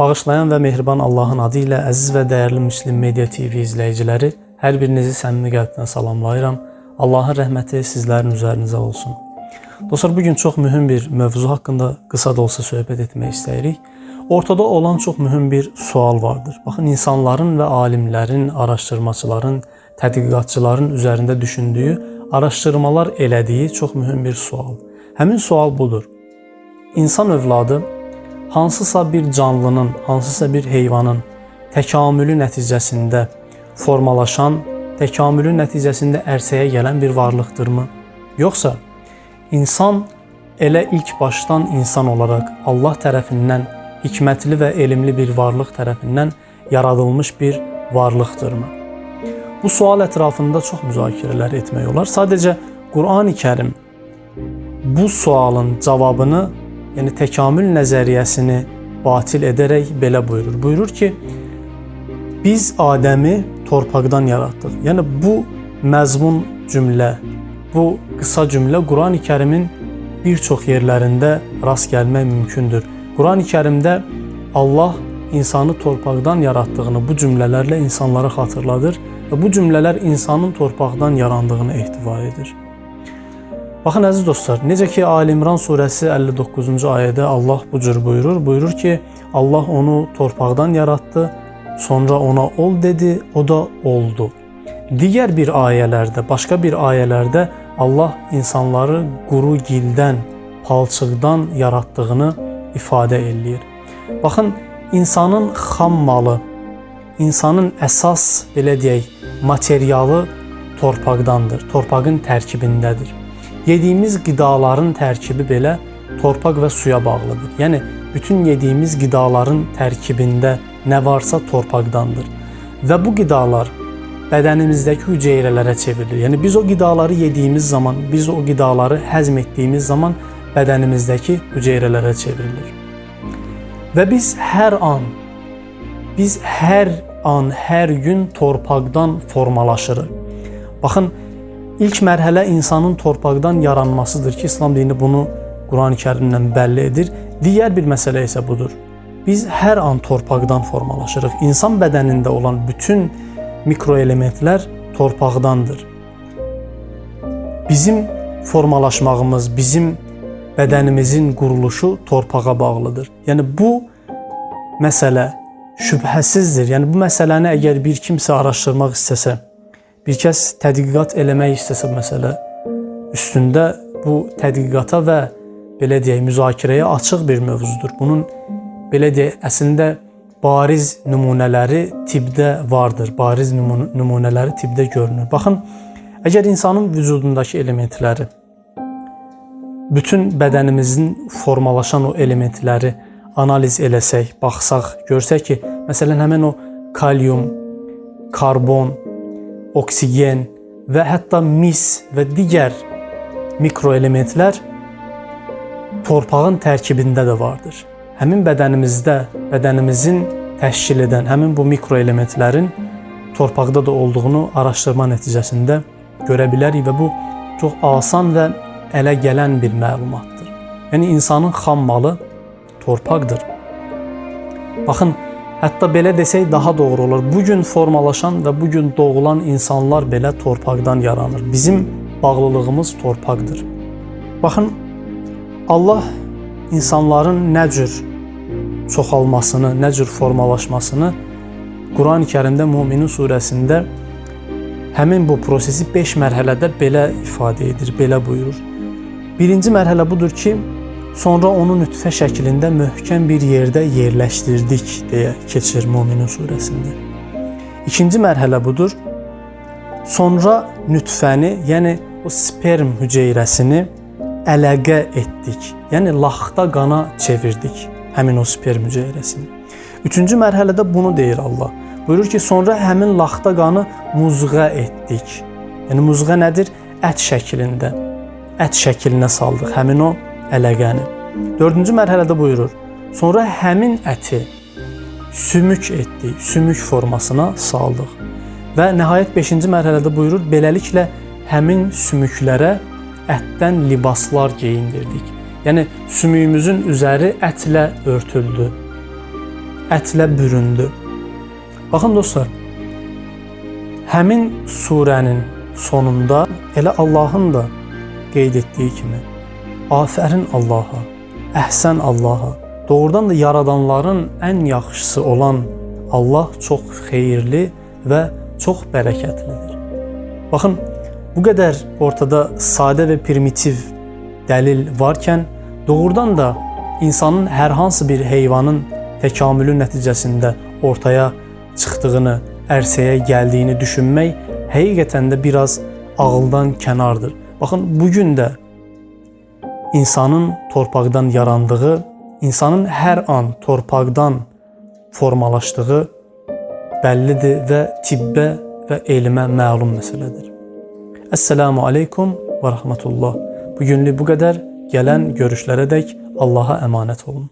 Bağışlayan ve mehriban Allah'ın adıyla əziz və dəyərli Müslim Media TV izləyiciləri, hər birinizi səmimi qəlbdən salamlayıram. Allahın rəhməti sizlərin üzərinizə olsun. Dostlar, bugün çox mühüm bir mövzu haqqında qısa da olsa söhbət etmək istəyirik. Ortada olan çox mühüm bir sual vardır. Baxın, insanların və alimlərin, araşdırmaçıların, tədqiqatçıların üzərində düşündüyü, araşdırmalar elədiyi çox mühüm bir sual. Həmin sual budur. İnsan övladı hansısa bir canlının, hansısa bir heyvanın təkamülü nəticəsində formalaşan, təkamülü nəticəsində ərsəyə gələn bir varlıqdırmı? Yoxsa insan elə ilk başdan insan olaraq Allah tərəfindən hikmətli və elmli bir varlıq tərəfindən yaradılmış bir varlıqdırmı? Bu sual ətrafında çox müzakirələr etmək olar. Sadəcə Qurani-Kərim bu sualın cavabını yəni təkamül nəzəriyyəsini batil edərək belə buyurur. Buyurur ki, biz Adəmi torpaqdan yaratdıq. Yəni bu məzmun cümlə, bu qısa cümlə Qurani-Kərimin bir çox yerlərində rast gəlmək mümkündür. Qurani-Kərimdə Allah insanı torpaqdan yaratdığını bu cümlələrlə insanlara xatırladır və bu cümlələr insanın torpaqdan yarandığını ehtiva edir. Baxın əziz dostlar, necə ki Ali İmran surəsi 59-cu ayədə Allah bu cür buyurur. Buyurur ki, Allah onu torpaqdan yaratdı, sonra ona ol dedi, o da oldu. Digər bir ayələrdə, başqa bir ayələrdə Allah insanları quru gildən, palçıqdan yaratdığını ifadə eləyir. Baxın, insanın xam malı, insanın əsas belə deyək, materialı torpaqdandır, torpağın tərkibindədir. Yediyimiz qidaların tərkibi belə torpaq və suya bağlıdır. Yəni bütün yediyimiz qidaların tərkibində nə varsa torpaqdandır. Və bu qidalar bədənimizdəki hüceyrələrə çevrilir. Yəni biz o qidaları yediyimiz zaman, biz o qidaları həzm etdiyimiz zaman bədənimizdəki hüceyrələrə çevrilir. Və biz hər an biz hər an, hər gün torpaqdan formalaşırıq. Baxın, İlk mərhələ insanın torpaqdan yaranmasıdır ki, İslam dini bunu Qurani-Kərimlə bəlli edir. Digər bir məsələ isə budur. Biz hər an torpaqdan formalaşırıq. İnsan bədənində olan bütün mikroelementlər torpaqdandır. Bizim formalaşmağımız, bizim bədənimizin quruluşu torpağa bağlıdır. Yəni bu məsələ şübhəsizdir. Yəni bu məsələni əgər bir kimsə araşdırmaq istəsə, bir kəs tədqiqat eləmək istəsə məsələ üstündə bu tədqiqata və belə deyək müzakirəyə açıq bir mövzudur. Bunun belə deyək əslində bariz nümunələri tibbdə vardır. Bariz nümunələri tibbdə görünür. Baxın, əgər insanın vücudundakı elementləri bütün bədənimizin formalaşan o elementləri analiz eləsək, baxsaq, görsək ki, məsələn həmin o kalium, karbon, oksigen və hətta mis və digər mikroelementlər torpağın tərkibində də vardır. Həmin bədənimizdə, bədənimizin təşkil edən həmin bu mikroelementlərin torpaqda da olduğunu araşdırma nəticəsində görə bilərik və bu çox asan və ələ gələn bir məlumatdır. Yəni insanın xam malı torpaqdır. Baxın, Hətta belə desək daha doğru olar. Bu gün formalaşan və bu gün doğulan insanlar belə torpaqdan yaranır. Bizim bağlılığımız torpaqdır. Baxın, Allah insanların nə cür çoxalmasını, nə cür formalaşmasını Quran-Kərimdə Müminin surəsində həmin bu prosesi 5 mərhələdə belə ifadə edir, belə buyurur. Birinci mərhələ budur ki, Sonra onu nütfə şəklində möhkəm bir yerdə yerləşdirdik deyə keçir Müminin surəsində. İkinci mərhələ budur. Sonra nütfəni, yəni o sperm hüceyrəsini əlaqə etdik. Yəni laxta qana çevirdik həmin o sperm hüceyrəsini. Üçüncü mərhələdə bunu deyir Allah. Buyurur ki, sonra həmin laxta qanı muzğa etdik. Yəni muzğa nədir? Ət şəklində. Ət şəklinə saldıq həmin o əlaqəni. Dördüncü mərhələdə buyurur. Sonra həmin əti sümük etdik, sümük formasına saldıq. Və nəhayət 5-ci mərhələdə buyurur, beləliklə həmin sümüklərə ətdən libaslar geyindirdik. Yəni sümüyümüzün üzəri ətlə örtüldü. ətlə büründü. Baxın dostlar, həmin surənin sonunda elə Allahın da qeyd etdiyi kimi afərin Allaha, əhsən Allaha, doğrudan da yaradanların ən yaxşısı olan Allah çox xeyirli və çox bərəkətlidir. Baxın, bu qədər ortada sadə və primitiv dəlil varkən, doğrudan da insanın hər hansı bir heyvanın təkamülü nəticəsində ortaya çıxdığını, ərsəyə gəldiyini düşünmək həqiqətən də biraz ağıldan kənardır. Baxın, bu gün də insanın torpaqdan yarandığı, insanın hər an torpaqdan formalaşdığı bəllidir və tibbə və elmə məlum məsələdir. Esselamu aleykum və rahmetullah. Bugünlük bu qədər. Gələn görüşlərə dək Allaha əmanət olun.